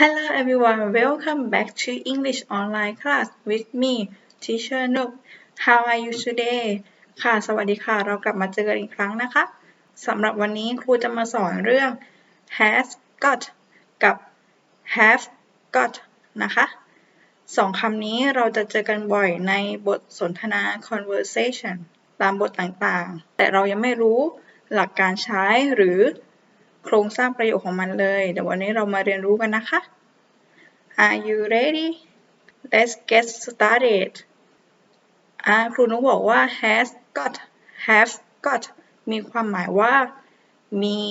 Hello everyone, welcome back to English online class with me, Teacher Nook. How are you today? ค่ะ สวัสดีค่ะ เรากลับมาเจอกันอีกครั้งนะคะ สำหรับวันนี้ครูจะมาสอนเรื่อง has got กับ have got นะคะสองคำนี้เราจะเจอกันบ่อยในบทสนทนา conversation ตามบทต่างๆ แต่เรายังไม่รู้หลักการใช้หรือ โครงสร้างประโยคของมันเลย เดี๋ยววันนี้เรามาเรียนรู้กันนะคะ Are you ready? Let's get started. อ่าครูนุกบอกว่า has got have got มีความหมายว่า มี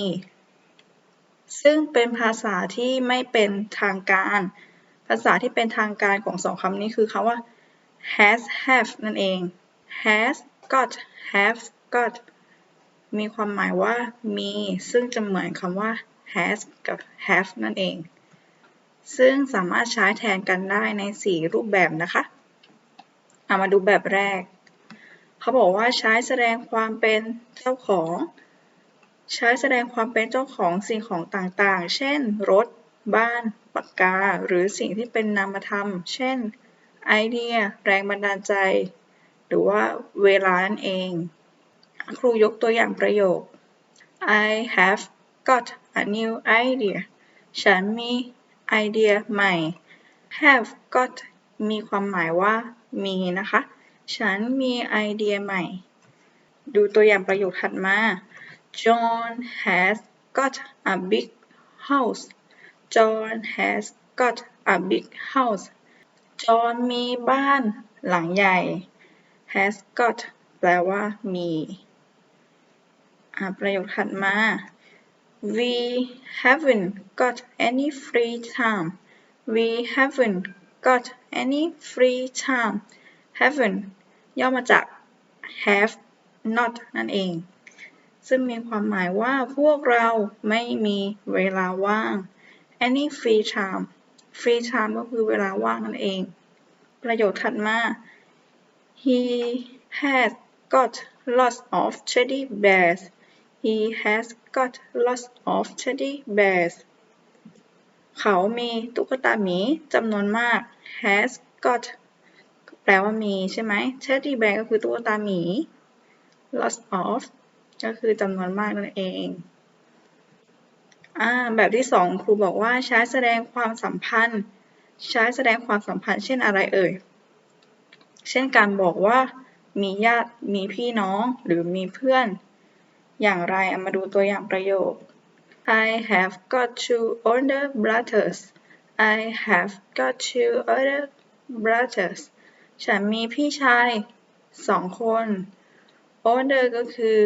ซึ่งเป็นภาษาที่ไม่เป็นทางการ ภาษาที่เป็นทางการของสองคำนี้คือคำว่า has have นั่นเอง has got have got มีความหมายว่ามี ซึ่งจะเหมือนคำว่า has กับ have นั่นเอง ซึ่งสามารถใช้แทนกันได้ใน 4 รูปแบบนะคะเอามาดูแบบแรก เขาบอกว่าใช้แสดงความเป็นเจ้าของ ใช้แสดงความเป็นเจ้าของสิ่งของต่างๆ เช่น รถ บ้าน ปากกา หรือสิ่งที่เป็นนามธรรม เช่น ไอเดีย แรงบันดาลใจ หรือว่าเวลานั่นเอง ครูยกตัวอย่างประโยค I have got a new idea ฉันมีไอเดียใหม่ have got มีความหมายว่ามีนะคะ ฉันมีไอเดียใหม่ ดูตัวอย่างประโยคถัดมา John has got a big house John has got a big house John มีบ้านหลังใหญ่ has got แปลว่ามี ประโยคถัดมา We haven't got any free time We haven't got any free time haven't ย่อมาจาก have not นั่นเอง ซึ่งมีความหมายว่าพวกเราไม่มีเวลาว่าง any free time free time ก็คือเวลาว่างนั่นเอง ประโยคถัดมา He has got lots of teddy bears He has got lots of teddy bears เขามีตุ๊กตาหมีจำนวนมาก has got แปลว่ามีใช่ไหม teddy bear ก็คือตุ๊กตาหมี lots of ก็คือจำนวนมากนั่นเองอ่าแบบที่สองครูบอกว่าใช้แสดงความสัมพันธ์ ใช้แสดงความสัมพันธ์ เช่นอะไรเอ่ย เช่นการบอกว่ามีญาติมีพี่น้องหรือมีเพื่อน อย่างไรเอามาดูตัวอย่างประโยค I have got two older brothers I have got two older brothers ฉันมีพี่ชายสองคน older ก็คือ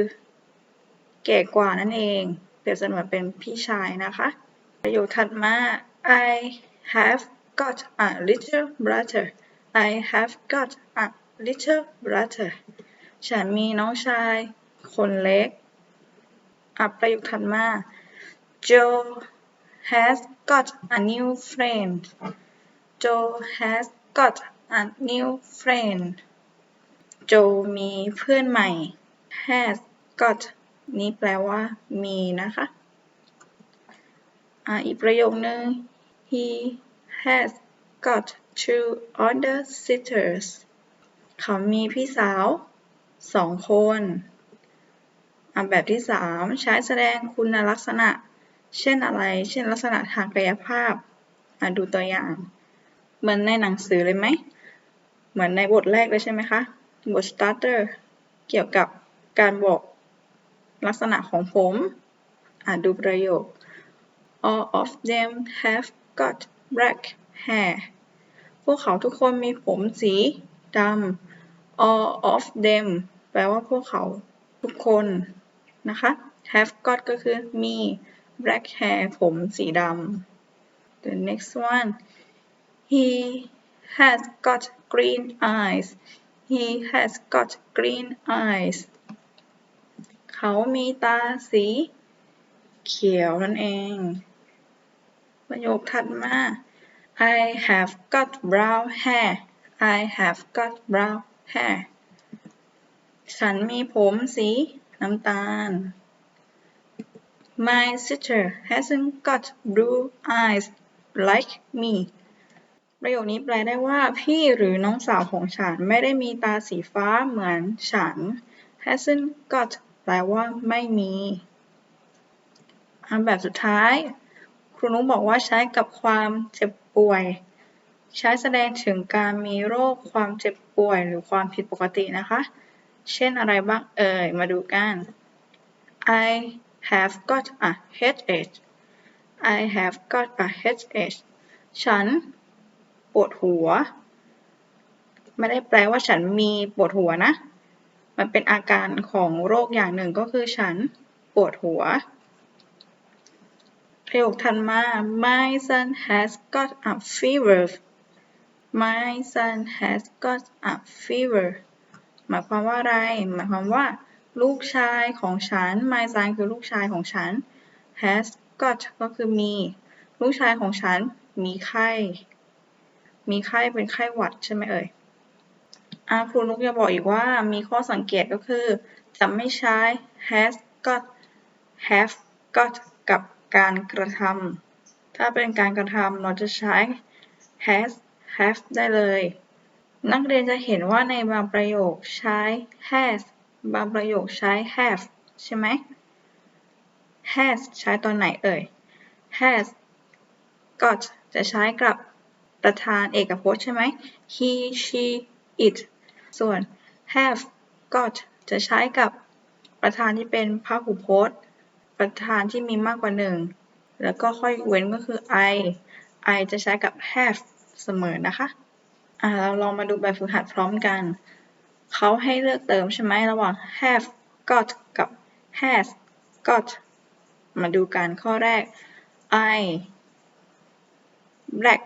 แก่กว่านั่นเอง เปรียบเสมือนเป็นพี่ชายนะคะ ประโยคถัดมา I have got a little brother I have got a little brother ฉันมีน้องชายคนเล็ก อะประโยคถัดมา Joe has got a new friend Joe has got a new friend โจมีเพื่อนใหม่ has got นี้แปลว่ามีนะคะอ่าอีกประโยคนึง he has got two older sisters เขามีพี่สาวสองคน แบบที่สามใช้แสดงคุณลักษณะ เช่นอะไร เช่นลักษณะทางกายภาพอ่าดูตัวอย่าง เหมือนในหนังสือเลยไหม เหมือนในบทแรกเลยใช่ไหมคะ บท starter เกี่ยวกับการบอกลักษณะของผมอ่านดูประโยค all of them have got black hair พวกเขาทุกคนมีผมสีดำ all of them แปลว่าพวกเขาทุกคน นะคะ have got ก็คือมี black hair ผมสีดำ the next one he has got green eyes he has got green eyes เขามีตาสีเขียวนั่นเอง ประโยคถัดมา I have got brown hair I have got brown hair ฉันมีผมสี น้ำตาล My sister hasn't got blue eyes like me ประโยคนี้แปลได้ว่าพี่หรือน้องสาวของฉันไม่ได้มีตาสีฟ้าเหมือนฉัน hasn't got แปลว่าไม่มีอันแบบสุดท้าย ครูนุ้งบอกว่าใช้กับความเจ็บป่วย ใช้แสดงถึงการมีโรคความเจ็บป่วยหรือความผิดปกตินะคะ เช่นอะไรบ้างเอ่ย มาดูกัน I have got a headache I have got a headache ฉันปวดหัว ไม่ได้แปลว่าฉันมีปวดหัวนะ มันเป็นอาการของโรคอย่างหนึ่งก็คือฉันปวดหัวประโยคถัดมา My son has got a fever My son has got a fever หมายความว่าอะไร หมายความว่า ลูกชายของฉัน My son คือลูกชายของฉัน has got ก็คือมี ลูกชายของฉันมีไข้ มีไข้เป็นไข้หวัดใช่ไหมเอ่ยอาครูนุกจะบอกอีกว่ามีข้อสังเกตก็คือ จะไม่ใช้ has got have got กับการกระทำถ้าเป็นการกระทำเราจะใช้ has have ได้เลย นักเรียนจะเห็นว่าในบางประโยคใช้ has บางประโยคใช้ have ใช่ไหม has ใช้ตอนไหนเอ่ย has got จะใช้กับประธานเอกพจน์ใช่ไหม he she it ส่วน have got จะใช้กับประธานที่เป็นพหูพจน์ ประธานที่มีมากกว่าหนึ่ง แล้วก็ค่อยเว้นก็คือ I I จะใช้กับ have เสมอนะคะ อ่าเราลองมาดูแบบฝึกหัดพร้อมกัน เขาให้เลือกเติมใช่ไหมระหว่าง have got กับ has got มาดูกันข้อแรก I black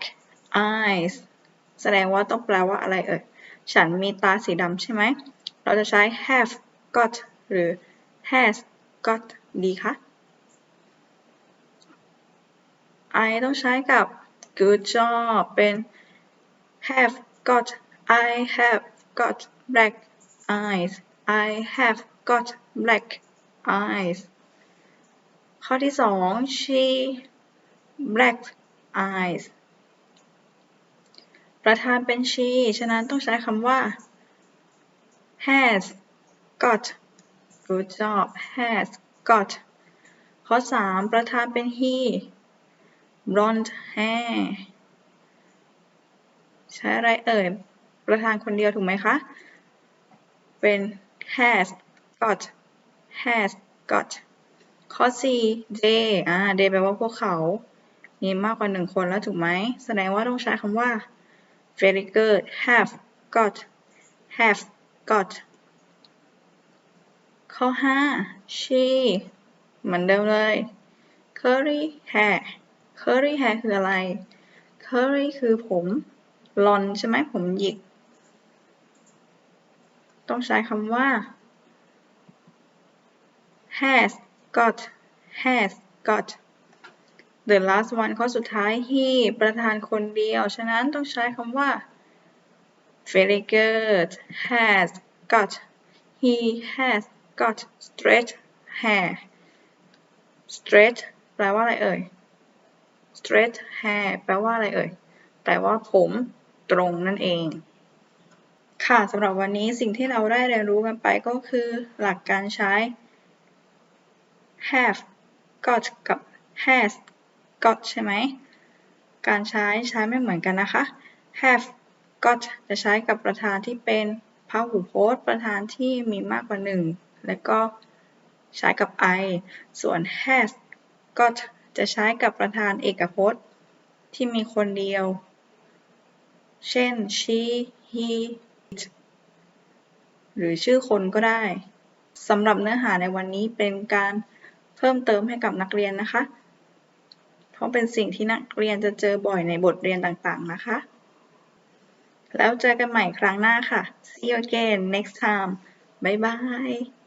eyes แสดงว่าต้องแปลว่าอะไรเอ่ย ฉันมีตาสีดำใช่ไหม เราจะใช้ have got หรือ has got ดีคะ I ต้องใช้กับ good job เป็น have got I have got black eyes I have got black eyes ข้อที่สอง she black eyes ประธานเป็น she ฉะนั้นต้องใช้คำว่า has got good job has got ข้อสามประธานเป็น he blonde hair ใช้อะไรเอ่ย ประธานคนเดียวถูกไหมคะ เป็น has got has got ข้อ4 they อ่า they แปลว่าพวกเขามีมากกว่าหนึ่งคนแล้วถูกไหม แสดงว่าต้องใช้คำว่า very good have got have got ข้อ 5 she เหมือนเดิมเลย curly hair curly hair คืออะไร curly คือผม ลอนใช่ไหมผมหยิก ต้องใช้คำว่า has got has got the last one ข้อสุดท้าย he ประธานคนเดียว ฉะนั้นต้องใช้คำว่า very good has got he has got straight hair straight แปลว่าอะไรเอ่ย straight hair แปลว่าอะไรเอ่ย แปลว่าผม ตรงนั่นเอง ค่ะสำหรับวันนี้สิ่งที่เราได้เรียนรู้กันไปก็คือหลักการใช้ have got กับ has got ใช่ไหม การใช้ใช้ไม่เหมือนกันนะคะ have got จะใช้กับประธานที่เป็นพหูพจน์ประธานที่มีมากกว่าหนึ่งและก็ใช้กับ I ส่วน has got จะใช้กับประธานเอกพจน์ที่มีคนเดียว เช่น she he it หรือชื่อคนก็ได้ สำหรับเนื้อหาในวันนี้เป็นการเพิ่มเติมให้กับนักเรียนนะคะ เพราะเป็นสิ่งที่นักเรียนจะเจอบ่อยในบทเรียนต่างๆนะคะ แล้วเจอกันใหม่ครั้งหน้าค่ะ see you again next time บ๊ายบาย